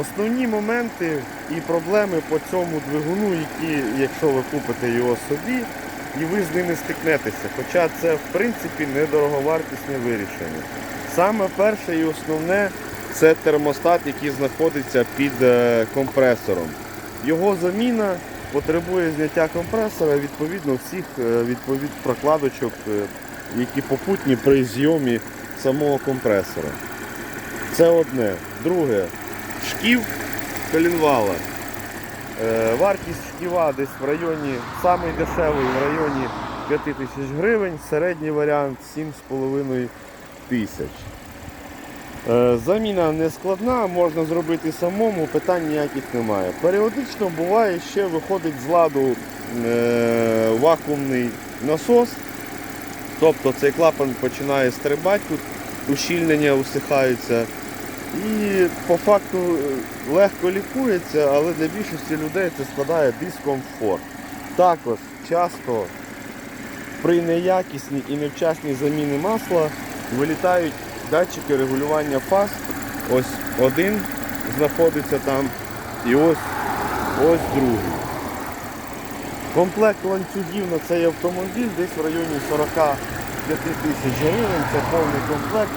Основні моменти і проблеми по цьому двигуну, які, якщо ви купите його собі, і ви з ними стикнетеся. Хоча це в принципі недороговартісне вирішення. Саме перше і основне це термостат, який знаходиться під е, компресором. Його заміна потребує зняття компресора, відповідно всіх е, відповід прокладочок, е, які попутні при зйомі самого компресора. Це одне. Друге, шків колінвала. Е, вартість шківа десь в районі, самий дешевий в районі 5 тисяч гривень, середній варіант 7,5 тисяч. Е, Заміна не складна, можна зробити самому, питань ніяких немає. Періодично буває, ще виходить з ладу е, вакуумний насос. Тобто цей клапан починає стрибати, тут ущільнення усихаються. І по факту е, легко лікується, але для більшості людей це складає дискомфорт. Також часто при неякісній і невчасній заміні масла вилітають датчики регулювання фаз. Ось один знаходиться там і ось, ось другий. Комплект ланцюгів на цей автомобіль десь в районі 45 тисяч гривень. Це повний комплект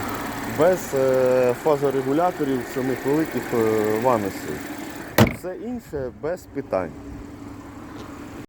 без е, фазорегуляторів самих великих е, ванусів. Все інше без питань.